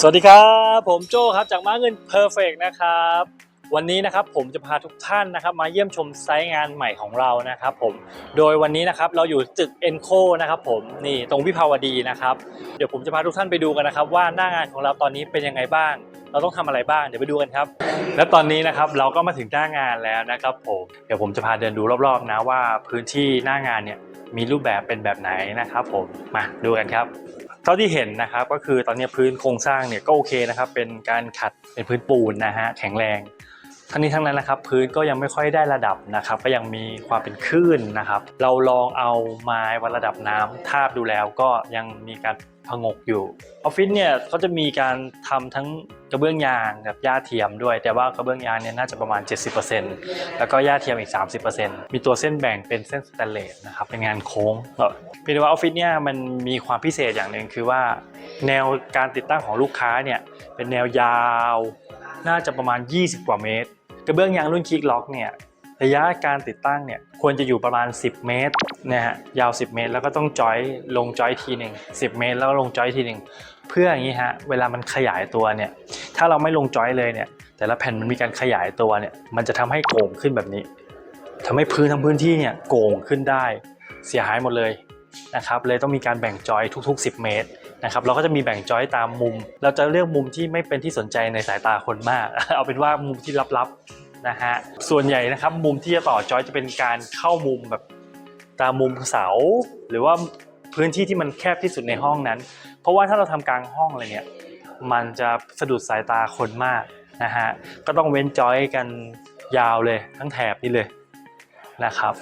สวัสดีครับ ผมโจครับจากม้าเงินเพอร์เฟกนะครับ วันนี้นะครับผมจะพาทุกท่านนะครับ มาเยี่ยมชมไซต์งานใหม่ของเรานะครับผมโดยวันนี้นะครับเราอยู่ตึกเอ็นโคนะครับผมนี่ตรงวิภาวดีนะครับ เดี๋ยวผมจะพาทุกท่านไปดูกันนะครับ ว่าหน้างานของเราตอนนี้เป็นยังไงบ้าง เราต้องทำอะไรบ้างเดี๋ยวไปดูกันครับ และตอนนี้นะครับเราก็มาถึงหน้างานแล้วนะครับผมเดี๋ยวผมจะพาเดินดูรอบๆ นะว่าพื้นที่หน้างานเนี่ยมีรูปแบบเป็นแบบไหนนะครับผมมาดูกันครับ เท่าที่เห็นนะครับก็คือตอนนี้พื้นโครงสร้างเนี่ยก็โอเคนะครับเป็นการขัดเป็นพื้นปูนนะฮะแข็งแรง ทั้งนี้ทั้งนั้นนะครับพื้นก็ยังไม่ค่อยได้ระดับนะครับ ก็ยังมีความเป็นคลื่นนะครับ เราลองเอาไม้วัดระดับน้ำทาบดูแล้วก็ยังมีการผงกอยู่ออฟฟิศเนี่ยเขาจะมีการทำทั้งกระเบื้องยางกับหญ้าเทียมด้วย แต่ว่ากระเบื้องยางเนี่ยน่าจะประมาณ 70%แล้วก็หญ้าเทียมอีก 30%มีตัวเส้นแบ่งเป็นเส้นสแตนเลสนะครับเป็นงานโค้งเพียงแต่ว่าออฟฟิศเนี่ยมันมีความพิเศษอย่างหนึ่งคือว่า แนวการติดตั้งของลูกค้าเนี่ยเป็นแนวยาว น่าจะประมาณ 20 กว่าเมตร กระเบื้องยางรุ่นคิกล็อกเนี่ยระยะการติดตั้งเนี่ยควรจะอยู่ประมาณ 10 เมตรนะฮะยาว 10 เมตร แล้วก็ต้องจอยลงจอยทีหนึ่ง10 เมตร แล้วก็ลงจอยทีหนึ่งเพื่ออย่างนี้ฮะเวลามันขยายตัวเนี่ยถ้าเราไม่ลงจอยเลยเนี่ยแต่ละแผ่นมันมีการขยายตัวเนี่ยมันจะทำให้โก่งขึ้นแบบนี้ทำให้พื้นทั้งพื้นที่เนี่ยโก่งขึ้นได้เสียหายหมดเลยนะครับเลยต้องมีการแบ่งจอยทุก ๆ 10 เมตร นะครับเราก็จะมีแบ่งจอยตามมุม เราจะเลือกมุมที่ไม่เป็นที่สนใจในสายตาคนมาก เอาเป็นว่ามุมที่ลับๆนะฮะส่วนใหญ่นะครับมุมที่จะต่อจอยจะเป็นการเข้ามุมแบบตามมุมเสา หรือว่าพื้นที่ที่มันแคบที่สุดในห้องนั้น เพราะว่าถ้าเราทำกลางห้องเลยเนี่ยมันจะสะดุดสายตาคนมากนะฮะก็ต้องเว้นจอยกันยาวเลยทั้งแถบนี้เลยนะครับ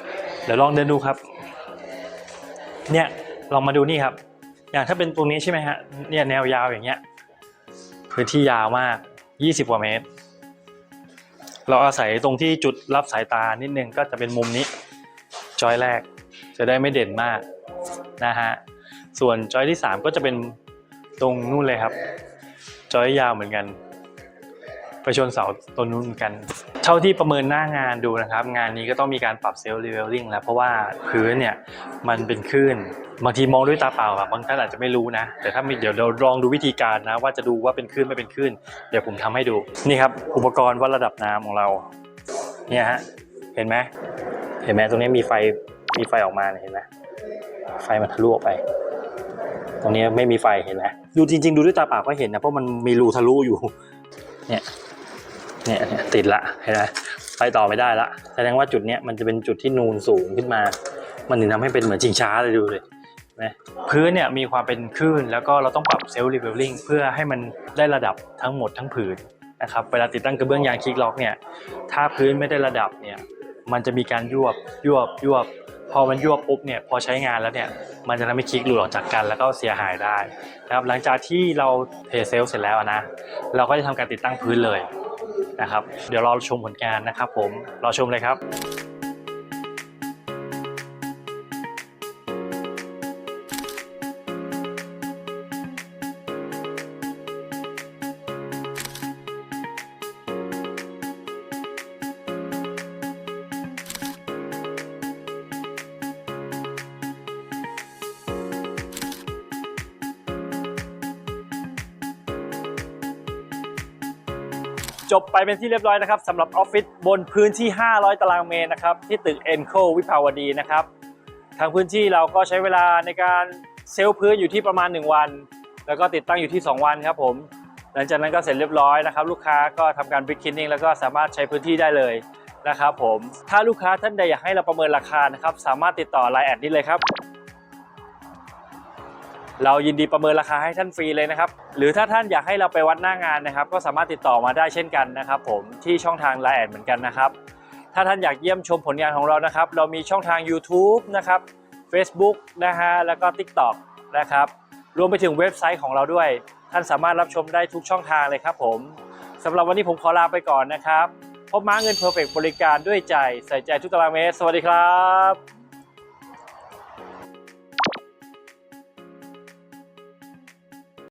เดี๋ยวลองเดินดูครับ เนี่ยลองมาดูนี่ครับ อย่างถ้าเป็นตรงนี้ใช่ไหมฮะเนี่ยแนวยาวอย่างเงี้ยพื้นที่ยาวมาก 20 กว่าเมตร เราอาศัยตรงที่จุดรับสายตานิดนึงก็จะเป็นมุมนี้จอยแรกจะได้ไม่เด่นมากนะฮะส่วนจอยที่ 3 ก็จะเป็นตรงนู่นเลยครับ จอยยาวเหมือนกัน ไปชนเสาต้นนู้นกัน เท่าที่ประเมินหน้างานดูนะครับ งานนี้ก็ต้องมีการปรับเซลล์รีเวลลิ่งแล้ว เพราะว่าพื้นเนี่ยมันเป็นคลื่นบางทีมองด้วยตาเปล่าอะบางท่านอาจจะไม่รู้นะ แต่ถ้ามีเดี๋ยวเราลองดูวิธีการนะ ว่าจะดูว่าเป็นคลื่นไม่เป็นคลื่นเดี๋ยวผมทำให้ดูนี่ครับอุปกรณ์วัดระดับน้ำของเราเนี่ยฮะเห็นไหมเห็นไหมตรงนี้มีไฟมีไฟออกมาเนี่ยเห็นไหมไฟมันทะลุออกไป ตรงนี้ไม่มีไฟเห็นไหมดูจริง ๆ ดูด้วยตาเปล่าก็เห็นนะเพราะมันมีรูทะลุอยู่เนี่ย เนี่ยติดละเห็นไหมไปต่อไม่ได้ละแสดงว่าจุดเนี้ยมันจะเป็นจุดที่นูนสูงขึ้นมา มันถึงทำให้เป็นเหมือนชิงช้าเลยดูเลยนไหมพื้นเนี่ยมีความเป็นคลื่นแล้วก็เราต้องปรับเซลล์รีเวลลิ่งเพื่อให้มันได้ระดับทั้งหมดทั้งผืนนะครับเวลาติดตั้งกระเบื้องยางคลิกล็อกเนี่ยถ้าพื้นไม่ได้ระดับเนี่ยมันจะมีการยวบยวบยวบ พอมันยวบปุ๊บเนี่ยพอใช้งานแล้วเนี่ยมันจะทำให้คลิกหลุดออกจากกันแล้วก็เสียหายได้นะครับหลังจากที่เราเทเซลเสร็จแล้วนะเราก็จะทำการติดตั้งพื้นเลยนะครับ เดี๋ยวรอชมผลงานนะครับผมรอชมเลยครับ จบไปเป็นที่เรียบร้อยนะครับสำหรับออฟฟิศบนพื้นที่ 500 ตารางเมตรนะครับที่ตึก e n c o วิภาวดีนะครับทางพื้นที่เราก็ใช้เวลาในการเซลล์พื้นอยู่ที่ประมาณ 1 วัน แล้วก็ติดตั้งอยู่ที่ 2 วันครับผมหลังจากนั้นก็เสร็จเรียบร้อยนะครับลูกค้าก็ทำการบิ๊กคินนิ่งแล้วก็สามารถใช้พื้นที่ได้เลยนะครับผมถ้าลูกค้าท่านใดอยากให้เราประเมินราคานะครับสามารถติดต่อไลน์แอดนี้เลยครับ เรายินดีประเมินราคาให้ท่านฟรีเลยนะครับ หรือถ้าท่านอยากให้เราไปวัดหน้างานนะครับ ก็สามารถติดต่อมาได้เช่นกันนะครับ ผมที่ช่องทางไลน์แอดเหมือนกันนะครับ ถ้าท่านอยากเยี่ยมชมผลงานของเรานะครับ เรามีช่องทาง YouTube นะครับ Facebook นะฮะแล้วก็ TikTok นะครับรวมไปถึงเว็บไซต์ของเราด้วย ท่านสามารถรับชมได้ทุกช่องทางเลยครับผมสำหรับวันนี้ผมขอลาไปก่อนนะครับพบม้าเงินเพอร์เฟกบริการด้วยใจใส่ใจทุกตารางเมตร สวัสดีครับ